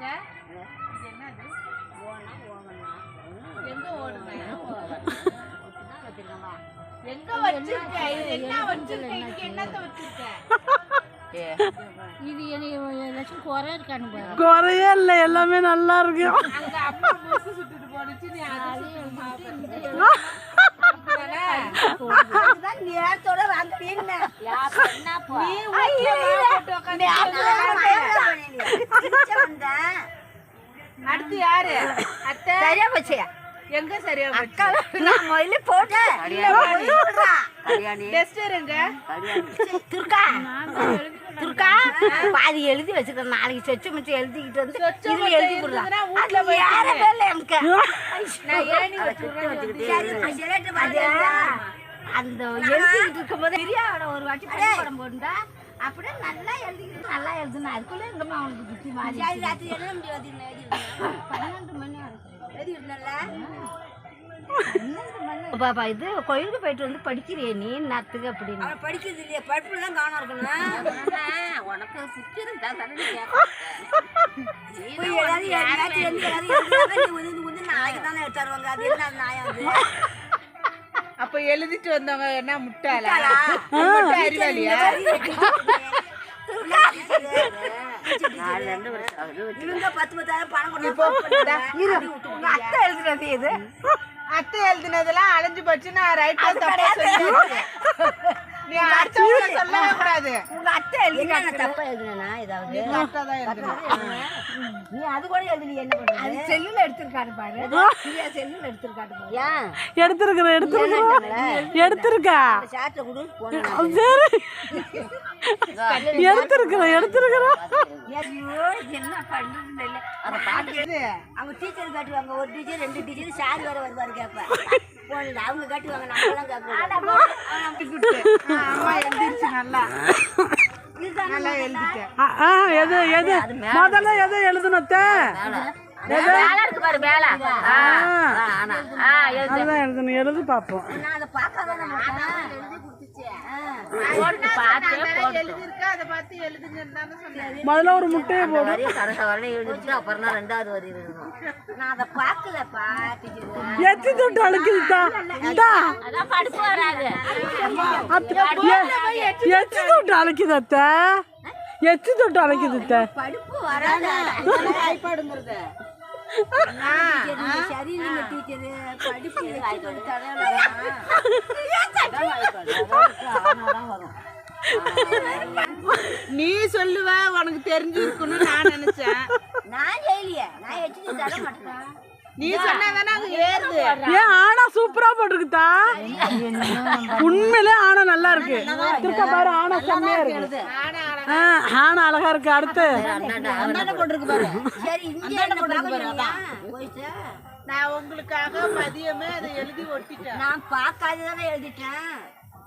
போட்டிருக்க இது என்னது? ஓனா ஓவனா எங்க ஓடுங்க இப்படிதான் வச்சிருக்கேன் எங்க வச்சிருக்க? இது என்ன வச்சிருக்க? இங்க என்னத்த வச்சிருக்க? இது ஏதாச்சும் குறை இருக்கான்னு பாரு. குறையே இல்லை எல்லாமே நல்லா இருக்கு அங்க அம்மா முசு சுட்டுட்டு போனுச்சு நீ அதை சுட்டுட்டு சாப்பிடுற. அப்படிதானே? அதுதான் நேரத்தோட நீ வீட்டுல போட்டு உக்காந்து அடுத்து யாரு? அத்தை? சரியா போச்சு எங்க? சரியா போச்சு நான் முதல்ல போட்டேன் துர்கா? துர்கா பாதி எழுதி வச்சுக்கிறேன். நாளைக்கு சொச்சு மிச்சம் எழுதிக்கிட்டு வந்து சொச்சு இது மிச்சம் எழுதி கொடுறேன். இருந்ததுன்னா வீட்ல அது யாரவே இல்லை எனக்கு? அந்த எழுதிக்கிட்டு இருக்கும்போது ஒரு வாட்டி படம் போட்டுட்டா அப்படியே நல்லா எழுதிக்கிட்டு நல்லா எழுதுனா அதுக்குள்ள எங்கம்மா அவனுக்கு புத்தி மாறி பன்னெண்டு மணி பாப்பா இது கோயிலுக்கு போயிட்டு வந்து படிக்கிறியே நீ நத்துக்கு அப்படின்னு படிக்கிறது இல்லையா படிப்புல தான் காணம் இருக்கணும் உனக்கு இருந்தா தானே அப்ப எழுதிட்டு வந்தவங்க என்ன முட்டாளா முட்டாளா? அறிவாளியா அத்தை எழுதுறது இது. அத்தை எழுதினதெல்லாம் அலைஞ்சு போச்சு நான் ரைட்டா உங்க அத்தை எழுதி என்ன தப்பா எழுதுனா. ஏதாவது நீ அது கூட எழுதி என்ன பண்றது அது செல்லுல எடுத்திருக்காரு பாரு. செல்லுல எடுத்திருக்காரு ஏன் எடுத்திருக்கிறேன் எடுத்திருக்கிறேன் எடுத்திருக்கா? சாட்டை கொடு சரி. எடுத்திருக்கிறேன் எடுத்திருக்கிறேன் ஐயோ என்ன பண்றது இல்ல அதை பார்த்து அவங்க டீச்சர் காட்டுவாங்க ஒரு டீச்சர் ரெண்டு டீச்சர் சார் வேற வருவாரு கேட்ப போனது அவங்க காட்டுவாங்க நம்மளாம் கேட்கணும் எது எது? முதல்ல எது ஆ, எழுது. எழுதி பார்ப்போம். போட்டு பார்த்தே போட்டு. முதல்ல ஒரு முட்டையை போடு. கடைசி எழுதிட்டு அப்புறம் தான் ரெண்டாவது வரி நான் அதை எத்தி தொட்டு அழுக்குதுதா தா. அதான் படிப்பு வராது. எத்தி தொட்டு அழைக்குது அத்தை. எத்தி தொட்டு அழைக்குது படிப்பு வராது. சரி நீங்க டீச்சர். படிப்பு நீ சொல்லுவ உனக்கு தெரிஞ்சிருக்கணும்னு நான் நினைச்சேன். நான் செய்யலையே நான் எச்சு தர மாட்டேன்? நீ சொன்னாதானே அங்க ஏறுது. ஏன் ஆனா சூப்பரா போட்டிருக்குதா? உண்மையிலே ஆனா நல்லா இருக்கு. திருக்க பாரு ஆனா செம்மையா இருக்கு. ஆனா அழகா இருக்கு. அடுத்து. அந்தாண்ட போட்டிருக்கு பாரு. சரி இங்க என்ன போட்டிருக்கு போயிட்டு நான் உங்களுக்காக மதியமே அதை எழுதி ஒட்டிட்டேன். நான் பார்க்காததானே எழுதிட்டேன்.